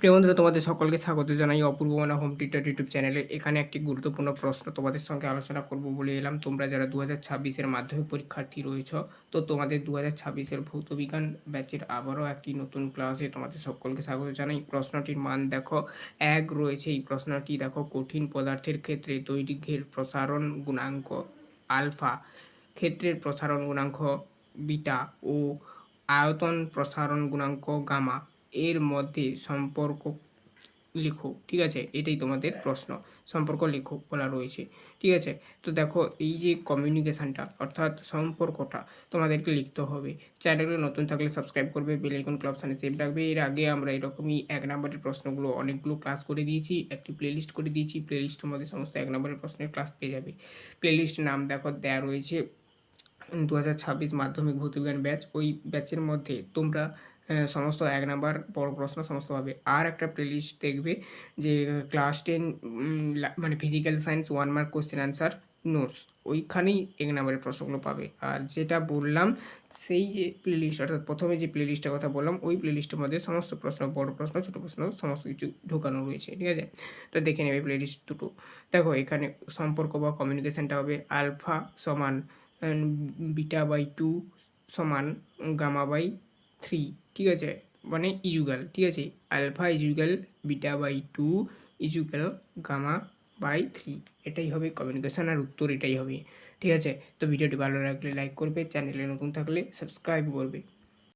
প্রিয় বন্ধুরা, তোমাদের সকলকে স্বাগত জানাই অপূর্ব মানা হোম টিউটার ইউটিউব চ্যানেলে। এখানে একটি গুরুত্বপূর্ণ প্রশ্ন তোমাদের সঙ্গে আলোচনা করব বলে এলাম। তোমরা যারা দু হাজার ছাব্বিশের মাধ্যমিক পরীক্ষার্থী রয়েছ, তো তোমাদের দু হাজার ছাব্বিশের ভৌতবিজ্ঞান ব্যাচের আবারও একটি নতুন ক্লাসে তোমাদের সকলকে স্বাগত জানাই। প্রশ্নটির মান দেখো, এক রয়েছে। এই প্রশ্নটি দেখো, কঠিন পদার্থের ক্ষেত্রে দৈর্ঘ্যের প্রসারণ গুণাঙ্ক আলফা, ক্ষেত্রের প্রসারণ গুণাঙ্ক বিটা ও আয়তন প্রসারণ গুণাঙ্ক গামা। এর মধ্যে সম্পর্ক লিখো ঠিক আছে? এটাই তোমাদের প্রশ্ন। সম্পর্ক লিখো বলা রয়েছে, ঠিক আছে? তো দেখো, এই যে কমিউনিকেশানটা অর্থাৎ সম্পর্কটা তোমাদেরকে লিখতে হবে। চ্যানেলে নতুন থাকলে সাবস্ক্রাইব করবে বেল আইকন ক্লাব সানে সেভ রাখবে। এর আগে আমরা এরকমই এক নম্বরের প্রশ্নগুলো অনেকগুলো ক্লাস করে দিয়েছি, একটি প্লেলিস্ট করে দিয়েছি। প্লেলিস্টের মধ্যে সমস্ত এক নম্বরের প্রশ্নের ক্লাস পেয়ে যাবে। প্লেলিস্ট নাম দেখো, দেয়া রয়েছে দু হাজার ছাব্বিশ মাধ্যমিক ভৌতবিজ্ঞান ব্যাচ। ওই ব্যাচের মধ্যে তোমরা সমস্ত এক নাম্বার বড় প্রশ্ন সমস্ত পাবে আর একটা প্লেলিস্ট দেখবে যে ক্লাস টেন মানে physical science one mark question answer notes ওইখানেই এক নাম্বারের প্রশ্নগুলো পাবে। আর যেটা বললাম, সেই যে প্লেলিস্ট অর্থাৎ প্রথমে যে প্লেলিস্টের কথা বললাম, ওই প্লেলিস্টের মধ্যে সমস্ত প্রশ্ন, বড় প্রশ্ন, ছোটো প্রশ্ন, সমস্ত কিছু ঢোকানো রয়েছে, ঠিক আছে? তো দেখে নেবে প্লেলিস্ট দুটো। দেখো, এখানে সম্পর্ক বা কমিউনিকেশনটা হবে আলফা সমান বিটা বাই টু সমান গামা বাই থ্রি ঠিক আছে? মানে ইজুগাল ঠিক আছে? Alpha equal beta by two equal gamma by three এটাই হবে কমিউনিকেশান আর উত্তর এটাই হবে, ঠিক আছে? তো ভিডিওটি ভালো লাগলে লাইক করবে চ্যানেলে নতুন থাকলে সাবস্ক্রাইব করবে।